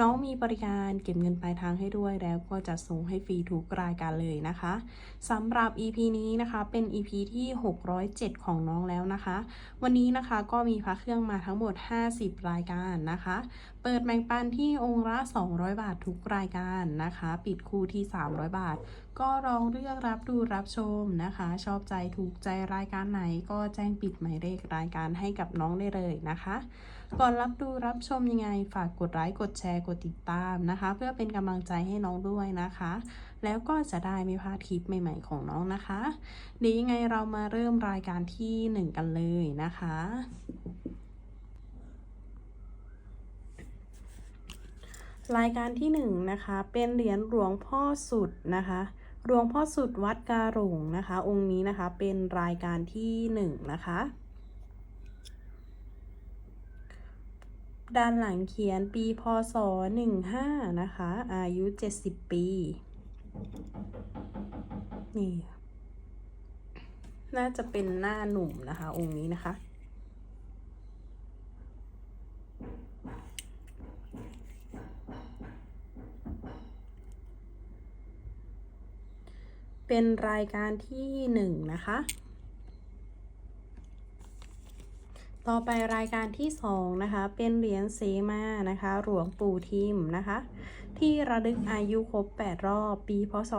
น้องมีบริการเก็บเงินปลายทางให้ด้วยแล้วก็จะส่งให้ฟรีทุกรายการเลยนะคะสำหรับ EP นี้นะคะเป็น EP ที่ 607 ของน้องแล้วนะคะ วันนี้นะคะก็มีพระเครื่องมาทั้งหมด 50 รายการนะคะเปิดแบ่งปันที่องค์ละ 200 บาททุกรายการนะคะ ปิดคู่ที่ 300 บาท ก็ลองเลือกรับดูรับชมนะคะ ชอบใจถูกใจรายการไหนก็แจ้งปิดหมายเลขรายการให้กับน้องได้เลยนะคะ ก่อนรับดูรับชมยังไงฝากกดไลค์กดแชร์กดติดตามนะคะ เพื่อเป็นกำลังใจให้น้องด้วยนะคะ แล้วก็จะได้ไม่พลาดคลิปใหม่ ๆ ของน้องนะคะเดี๋ยวยังไงเรามาเริ่มรายการที่หนึ่งกันเลยนะคะ รายการที่หนึ่งนะคะ เป็นเหรียญหลวงพ่อสุดนะคะหลวงพ่อสุดวัดกาหลงนะคะ องค์นี้นะคะเป็นรายการที่หนึ่งนะคะ ด้านหลังเขียนปีพศ15นะคะ อายุ 70 ปี นี่ น่าจะเป็นหน้าหนุ่มนะคะ องค์นี้นะคะ เป็นรายการที่หนึ่งนะคะ ต่อไปรายการที่สองนะคะ เป็นเหรียญเซมานะคะ หลวงปู่ทิมนะคะ ที่ระลึกอายุครบ 8 รอบ ปีพศ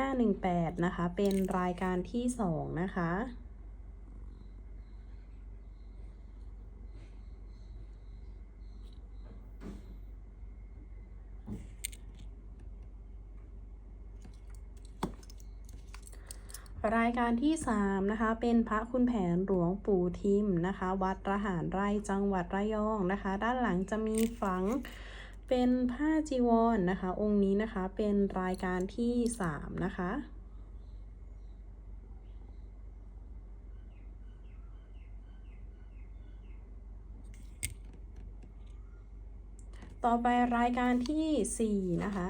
2518 นะคะ เป็นรายการที่สองนะคะ รายการที่ 3 นะคะ เป็นพระคุณแผนหลวงปู่ทิมนะคะ วัดระหารไร่จังหวัดระยองนะคะ ด้านหลังจะมีฝังเป็นผ้าจีวรนนะคะ องค์นี้นะคะเป็นรายการที่ 3 นะคะต่อไปรายการที่ 4 นะคะ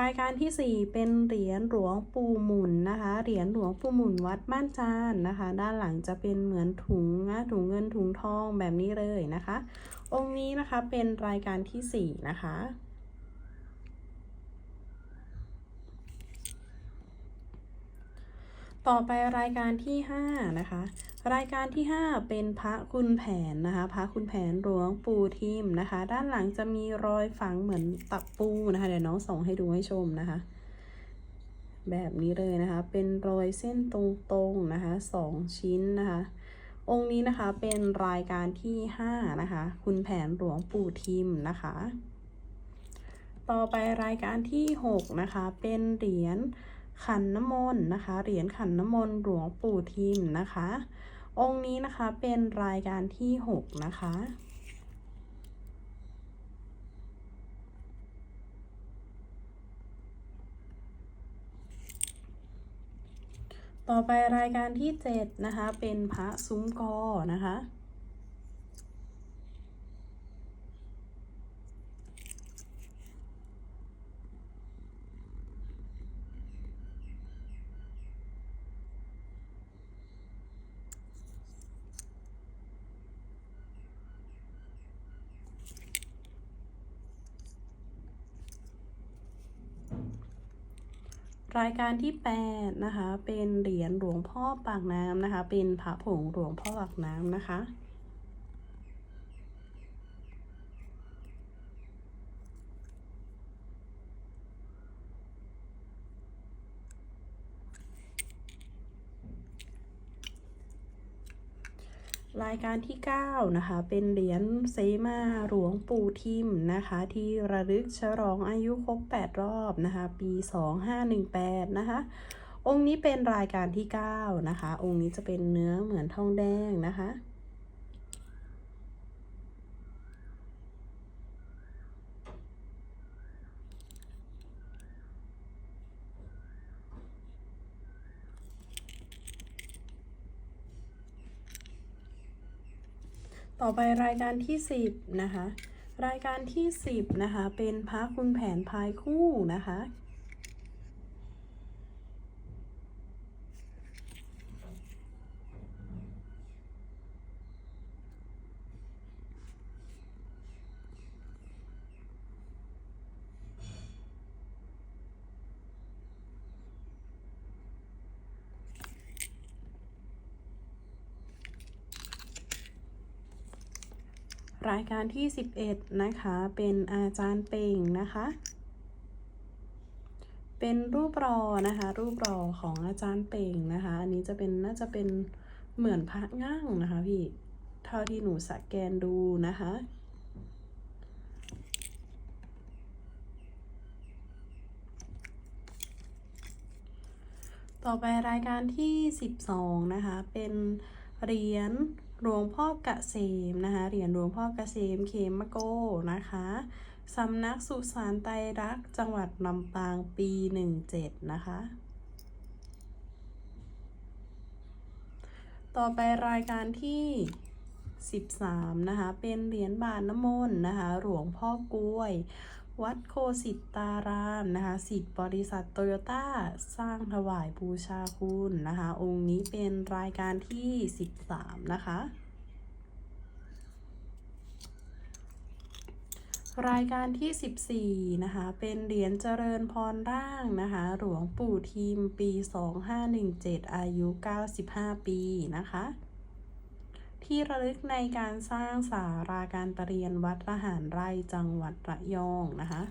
รายการที่ 4 เป็นเหรียญหลวงปู่หมุนนะคะ เหรียญหลวงปู่หมุนวัดบ้านจานนะคะ ด้านหลังจะเป็นเหมือนถุงนะถุงเงินถุงทองแบบนี้เลยนะคะ องค์นี้นะคะเป็นรายการที่ 4 นะคะ ต่อไปรายการที่ 5 นะคะ รายการที่ 5 เป็นพระคุณแผนนะคะ พระคุณแผนหลวงปู่ทิมนะคะ ด้านหลังจะมีรอยฝังเหมือนตับปูนะคะ เดี๋ยวน้องส่งให้ดูให้ชมนะคะ แบบนี้เลยนะคะ เป็นรอยเส้นตรงๆนะคะสองชิ้นนะคะ องค์นี้นะคะเป็นรายการที่ 5 นะคะ คุณแผนหลวงปู่ทิมนะคะ ต่อไปรายการที่ 6 นะคะ เป็นเหรียญขันน้ำมนต์นะคะ เหรียญขันน้ำมนต์หลวงปู่ทิมนะคะ องค์นี้นะคะเป็นรายการที่ 6 นะคะ ต่อไปรายการที่ 7 นะคะ เป็นพระซุ้มกอนะคะ รายการที่ 8 นะคะ เป็นเหรียญหลวงพ่อปากน้ำนะคะ เป็นพระผงหลวงพ่อปากน้ำนะคะ รายการที่ 9 นะคะ เป็นเหรียญเซมาหลวงปู่ทิมนะคะ ที่ระลึกฉลองอายุครบ 8 รอบนะคะ ปี 2518 นะคะ องค์นี้เป็นรายการที่ 9 นะคะ องค์นี้จะเป็นเนื้อเหมือนทองแดงนะคะ ต่อไปรายการที่ 10 นะคะ รายการที่ 10 นะคะ เป็นพระคุณแผนพายคู่นะคะ รายการที่ 11 นะคะ เป็นอาจารย์เป่งนะคะ เป็นรูปรอนะคะ รูปรอของอาจารย์เป่งนะคะ อันนี้จะเป็นน่าจะเป็นเหมือนพระง่างนะคะพี่ เท่าที่หนูสแกนดูนะคะต่อไปรายการที่ 12 นะคะ เป็นเหรียญ หลวงพ่อกเกษมนะคะเหรียญหลวงพ่อกเกษมเขมโกนะคะสำนักสุสานไตรรักจังหวัดลำปางปี 17 นะคะ ต่อไปรายการที่ 13 นะคะ เป็นเหรียญบาทน้ำมนต์นะคะ หลวงพ่อกล้วย วัดโคสิตตารามนะคะสิทธิ์บริษัทโตโยต้าสร้างถวายบูชาคุณนะคะ องค์นี้เป็นรายการที่ 13 นะคะ รายการที่ 14 นะคะ เป็นเหรียญเจริญพรร่างนะคะ หลวงปู่ทีมปี 2517 อายุ 95 ปีนะคะ ที่ระลึกในการสร้างสาราการประเรียนวัดระหารไร่จังหวัดระยองนะคะ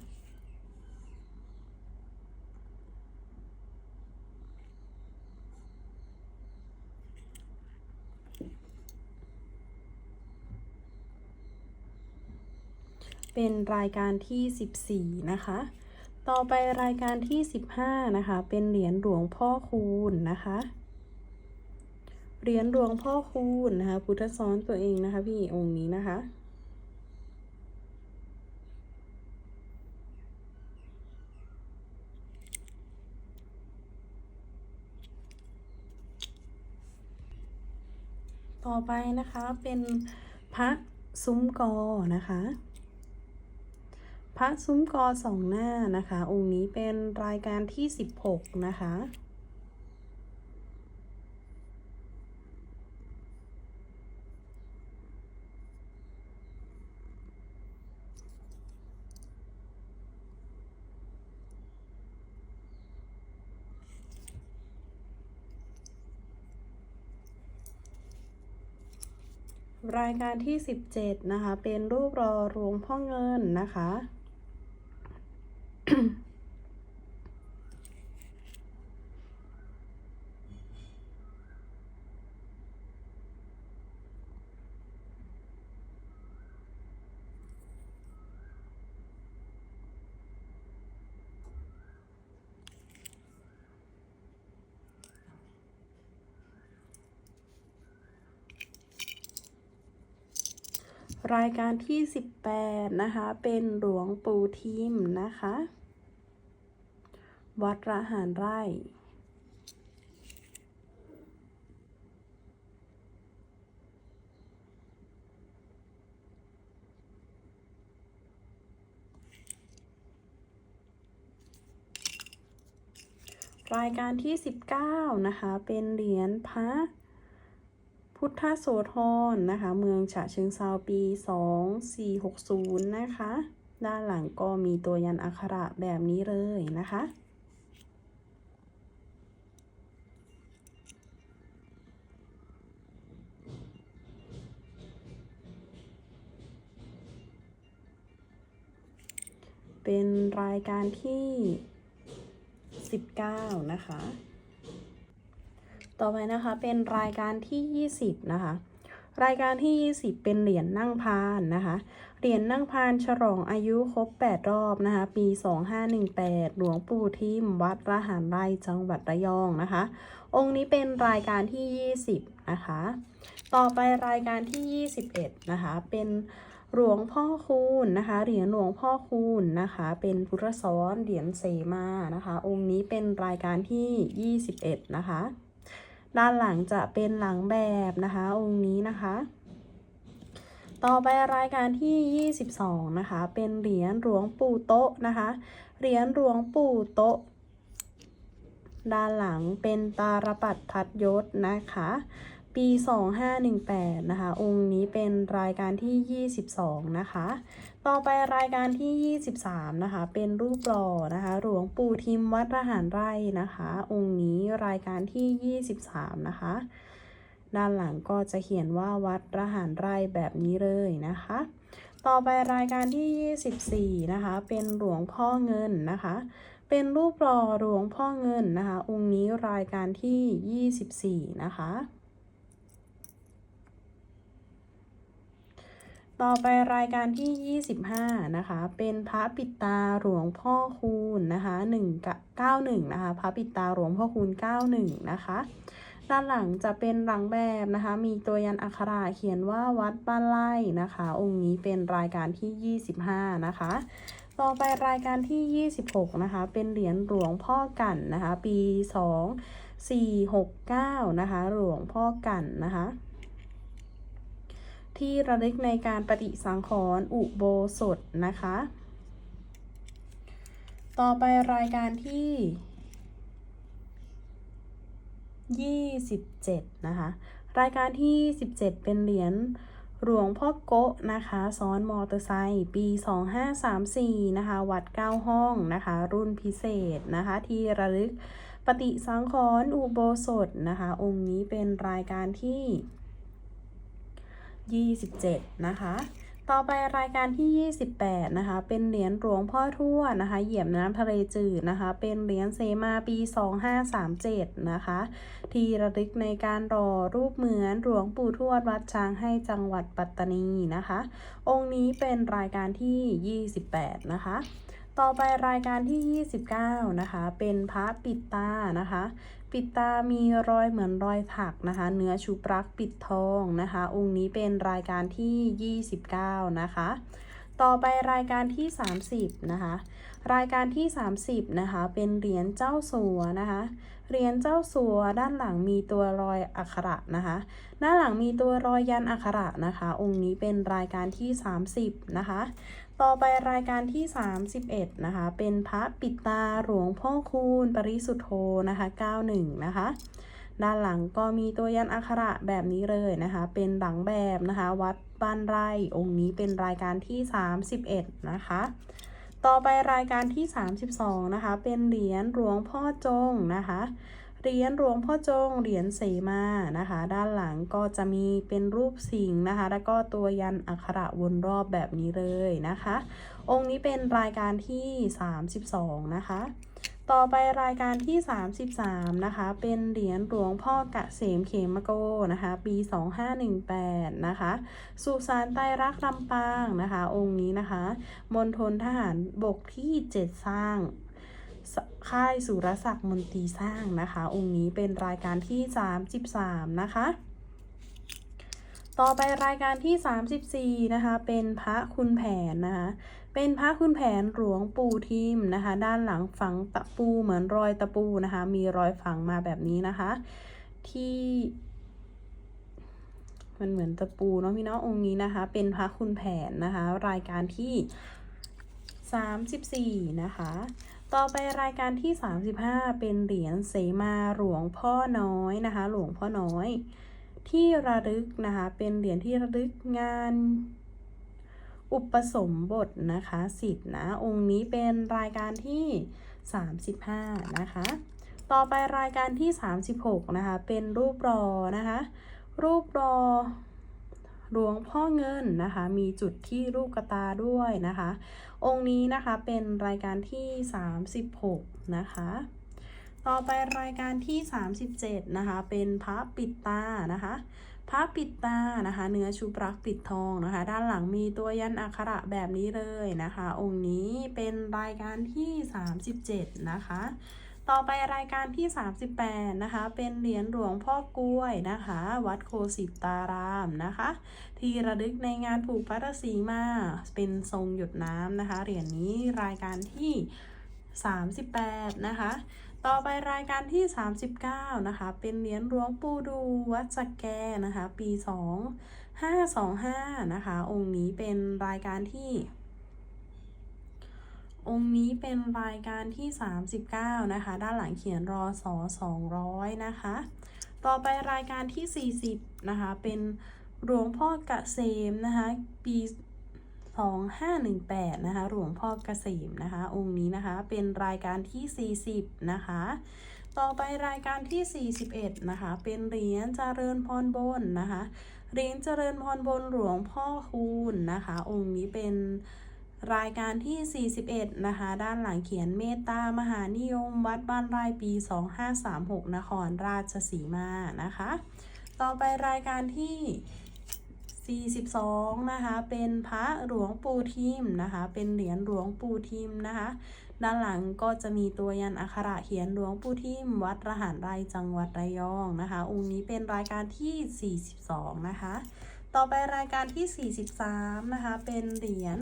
เป็นรายการที่ 14 นะคะ ต่อไปรายการที่ 15 นะคะ เป็นเหรียญหลวงพ่อคูณนะคะ เหรียญหลวงพ่อคูณนะคะ พุทธซ้อนตัวเองนะคะ พี่องค์นี้นะคะต่อไปนะคะเป็นพระซุ้มกอนะคะ พระซุ้มกอสองหน้านะคะ องค์นี้เป็นรายการที่ 16 นะคะ รายการที่ 17 นะคะ เป็นรูปรอรวงพ่อเงินนะคะ รายการที่ 18 นะคะ เป็นหลวงปู่ทิมนะคะ วัดระหารไร่รายการที่ 19 นะคะ เป็นเหรียญพระ พุทธโสธรนะคะ เมืองฉะเชิงเซาปี 2460 นะคะ ด้านหลังก็มีตัวยันอักขระแบบนี้เลยนะคะเป็นรายการที่ 19 นะคะ ต่อไปนะคะเป็นรายการที่ 20 นะคะ รายการที่ 20 เป็นเหรียญนั่งพานนะคะ เหรียญนั่งพานฉลองอายุครบ 8 รอบนะคะ ปี 2518 หลวงปู่ทิมวัดระหารไร่จังหวัดระยองนะคะ องค์นี้เป็นรายการที่ 20 นะคะ ต่อไปรายการที่ 21 นะคะ เป็นหลวงพ่อคูณนะคะ เหรียญหลวงพ่อคูณนะคะ เป็นพุทธซ้อนเหรียญเสมานะคะ องค์นี้เป็นรายการที่ 21 นะคะ ด้านหลังจะเป็นหลังแบบนะคะ องค์นี้นะคะ ต่อไปรายการที่ 22 นะคะ เป็นเหรียญหลวงปู่โต๊ะนะคะ เหรียญหลวงปู่โต๊ะ ด้านหลังเป็นตาลปัดทัดยศนะคะ ปี 2518 นะคะ องค์นี้เป็นรายการที่ 22 นะคะ ต่อไปรายการที่ 23 นะคะ เป็นรูปหล่อนะคะ หลวงปู่ทิมวัดระหารไร่นะคะ องค์นี้รายการที่ 23 นะคะ ด้านหลังก็จะเขียนว่าวัดระหารไร่แบบนี้เลยนะคะ ต่อไปรายการที่ 24 นะคะ เป็นหลวงพ่อเงินนะคะ เป็นรูปหล่อหลวงพ่อเงินนะคะ องค์นี้รายการที่ 24 นะคะ ต่อไปรายการที่ 25 นะคะ เป็นพระปิดตาหลวงพ่อคูณนะคะ1กับ91นะคะ พระปิดตาหลวงพ่อคูณ 91 นะคะ ด้านหลังจะเป็นหลังแบบนะคะ มีตัวยันอักขระเขียนว่าวัดบ้านไร่นะคะ องค์นี้เป็นรายการที่ 25 นะคะ ต่อไปรายการที่ 26 นะคะ เป็นเหรียญหลวงพ่อกันนะคะ ปี 2 4 6 9 นะคะ หลวงพ่อกันนะคะ ที่ระลึกในการปฏิสังขรณ์อุโบสถนะคะ ต่อไปรายการที่ 27 นะคะ รายการที่ 17 เป็นเหรียญหลวงพ่อโกะนะคะ ซ้อนมอเตอร์ไซค์ปี 2534 นะคะ วัด 9 ห้องนะคะ รุ่นพิเศษนะคะ ที่ระลึกปฏิสังขรณ์อุโบสถนะคะ องค์นี้เป็นรายการที่ 27 นะคะ ต่อไปรายการที่ 28 นะคะ เป็นเหรียญหลวงพ่อทั่วนะคะ เหยียบน้ำทะเลจืดนะคะ เป็นเหรียญเซมาปี 2537 นะคะ ที่ระลึกในการรอรูปเหมือนหลวงปู่ทวดวัดช้างให้จังหวัดปัตตานีนะคะ องค์นี้เป็นรายการที่ 28 นะคะต่อไปรายการที่ 29 นะคะ เป็นพระปิดตานะคะปิดตามีรอยเหมือนรอยถักนะคะ เนื้อชุบรักปิดทองนะคะ องค์นี้เป็นรายการที่ 29 นะคะ ต่อไปรายการที่ 30 นะคะ รายการที่ 30 นะคะ เป็นเหรียญเจ้าสัวนะคะ เหรียญเจ้าสัวด้านหลังมีตัวรอยอักขระนะคะ ด้านหลังมีตัวรอยยันอักขระนะคะ องค์นี้เป็นรายการที่ 30 นะคะ ต่อไปรายการที่ 31 นะคะ เป็นพระปิดตาหลวงพ่อคูณ ปริสุทธโธนะคะ 91 นะคะ ด้านหลังก็มีตัวยันอักขระแบบนี้เลยนะคะ เป็นหลังแบบนะคะ วัดบ้านไร่องค์นี้เป็นรายการที่ 31 นะคะ ต่อไปรายการที่ 32 นะคะ เป็นเหรียญหลวงพ่อจงนะคะ เหรียญหลวงพ่อจงเหรียญเสมานะคะ ด้านหลังก็จะมีเป็นรูปสิงห์นะคะ แล้วก็ตัวยันอักขระวนรอบแบบนี้เลยนะคะ องค์นี้เป็นรายการที่ 32 นะคะ ต่อไปรายการที่ 33 นะคะ เป็นเหรียญหลวงพ่อกะเสมเขมโกนะคะ ปี 2518 นะคะ สุสานไตรรักลำปางนะคะ องค์นี้นะคะ มณฑลทหารบกที่ 7 สร้าง ค่ายสุรศักดิ์มนตรีสร้างนะคะ องค์นี้เป็นรายการที่ 33 นะคะ ต่อไปรายการที่ 34 นะคะ เป็นพระคุณแผนนะคะ เป็นพระคุณแผนหลวงปู่ทิมนะคะ ด้านหลังฝังตะปูเหมือนรอยตะปูนะคะ มีรอยฝังมาแบบนี้นะคะ ที่มันเหมือนตะปูเนาะพี่เนาะองค์นี้นะคะ เป็นพระคุณแผนนะคะ รายการที่ 34 นะคะ ต่อไปรายการที่ 35 เป็นเหรียญเสมาหลวงพ่อน้อยนะคะ หลวงพ่อน้อย ที่ระลึกนะคะ เป็นเหรียญที่ระลึกงาน อุปสมบทนะคะสิทธิ์นะ องค์นี้เป็นรายการที่ 35 นะคะ ต่อไปรายการที่ 36 นะคะ เป็นรูปรอนะคะ รูปรอ หลวงพ่อเงินนะคะ มีจุดที่รูปกระตาด้วยนะคะ องค์นี้นะคะเป็นรายการที่ 36 นะคะ ต่อไปรายการที่ 37 นะคะ เป็นพระปิดตานะคะพระปิดตานะคะ เนื้อชุบรักปิดทองนะคะ ด้านหลังมีตัวยันอักขระแบบนี้เลยนะคะ องค์นี้เป็นรายการที่ 37 นะคะ ต่อไปรายการที่ 38 นะคะ เป็นเหรียญหลวงพ่อกล้วยนะคะ วัดโคสิตารามนะคะ ที่ระลึกในงานผูกพัทสีมา เป็นทรงหยดน้ำนะคะ เหรียญนี้รายการที่ 38 นะคะ ต่อไปรายการที่ 39 นะคะ เป็นเหรียญหลวงปู่ดูวัดสแกนะคะ ปี 2 525 นะคะ องค์นี้เป็นรายการที่ องค์นี้เป็นรายการที่ 39 นะคะ ด้านหลังเขียนรอสอ200 นะคะ ต่อไปรายการที่ 40 นะคะ เป็นหลวงพ่อเกษมนะคะ ปี 2518 นะคะ หลวงพ่อเกษมนะคะ องค์นี้นะคะ เป็นรายการที่ 40 นะคะ ต่อไปรายการที่ 41 นะคะ เป็นเหรียญเจริญพรบนนะคะ เหรียญเจริญพรบนหลวงพ่อคูณนะคะ องค์นี้เป็น รายการที่ 41 นะคะ ด้านหลังเขียนเมตตามหานิยม วัดบ้านไร่ปี 2536 นครราชสีมานะคะ ต่อไปรายการที่ 42 นะคะ เป็นพระหลวงปู่ทิมนะคะ เป็นเหรียญหลวงปู่ทิมนะคะ ด้านหลังก็จะมีตัวยันอักขระเขียนหลวงปู่ทิม วัดระหารไรจังหวัดระยองนะคะ องค์นี้เป็นรายการที่ 42 นะคะ ต่อไปรายการที่ 43 นะคะ เป็นเหรียญ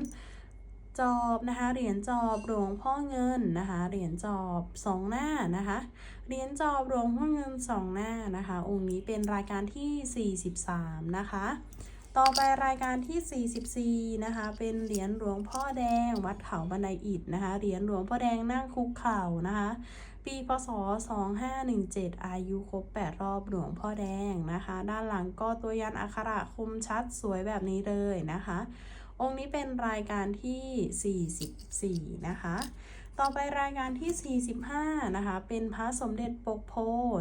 จอบนะคะเหรียญจอบหลวงพ่อเงินนะคะเหรียญจอบสองหน้านะคะเหรียญจอบหลวงพ่อเงินสองหน้านะคะองค์นี้เป็นรายการที่ 43 นะคะต่อไปรายการที่ 44 นะคะ เป็นเหรียญหลวงพ่อแดง วัดเขาบันไดอิฐนะคะ เหรียญหลวงพ่อแดงนั่งคุกเข่านะคะ ปีพศ 2517 อายุครบ 8 รอบหลวงพ่อแดงนะคะ ด้านหลังก็ตัวยันอักขระคมชัดสวยแบบนี้เลยนะคะ องค์นี้เป็นรายการที่ 44 นะคะ ต่อไปรายการที่ 45 นะคะ เป็นพระสมเด็จปกโพ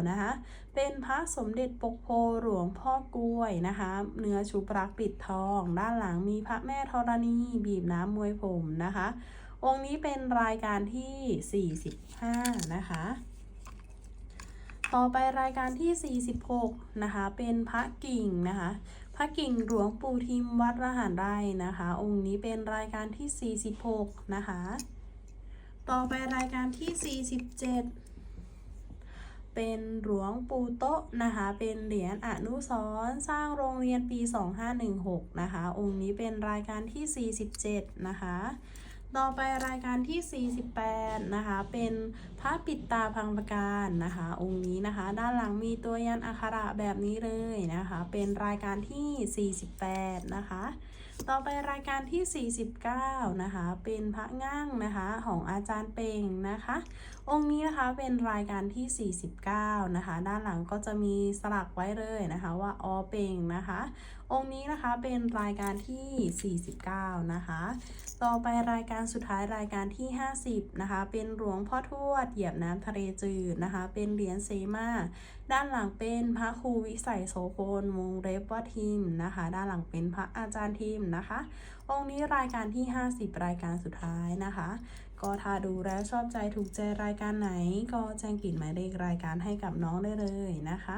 นะคะ เป็นพระสมเด็จปกโพหลวงพ่อกล้วยนะคะ เนื้อชุบรักปิดทอง ด้านหลังมีพระแม่ธรณีบีบน้ำมวยผมนะคะ องค์นี้เป็นรายการที่ 45 นะคะต่อไปรายการที่ 46 นะคะ เป็นพระกิ่งนะคะ พระกิ่งหลวงปู่ทิมวัดระหารไร่นะคะ องค์นี้เป็นรายการที่ 46 นะคะ ต่อไปรายการที่ 47 เป็นหลวงปู่โต๊ะนะคะ เป็นเหรียญอนุสรสร้างโรงเรียนปี 2516 นะคะ องค์นี้เป็นรายการที่ 47 นะคะ ต่อไปรายการที่ 48 นะคะ เป็นพระปิดตาพังประการนะคะ องค์นี้นะคะ ด้านหลังมีตัวยันอักขระแบบนี้เลยนะคะ เป็นรายการที่ 48 นะคะ ต่อไปรายการที่ 49 นะคะ เป็นพระง่างนะคะของอาจารย์เป่งนะคะ องค์นี้นะคะเป็นรายการที่ 49 นะคะ ด้านหลังก็จะมีสลักไว้เลยนะคะว่าออเป่งนะคะ องค์นี้นะคะเป็นรายการที่ 49 นะคะ ต่อไปรายการสุดท้ายรายการที่ 50 นะคะ เป็นหลวงพ่อทวดเหยียบน้ำทะเลจืดนะคะ เป็นเหรียญเซมาด้านหลังเป็นพระครูวิสัยโสพลวงเล็บว่าทิมนะคะ ด้านหลังเป็นพระอาจารย์ทิมนะคะ องค์นี้รายการที่ 50 รายการสุดท้ายนะคะก็ถ้าดูแล้วชอบใจถูกใจรายการไหน ก็แจ้งกลิ่นหมายเลขรายการให้กับน้องได้เลยนะคะ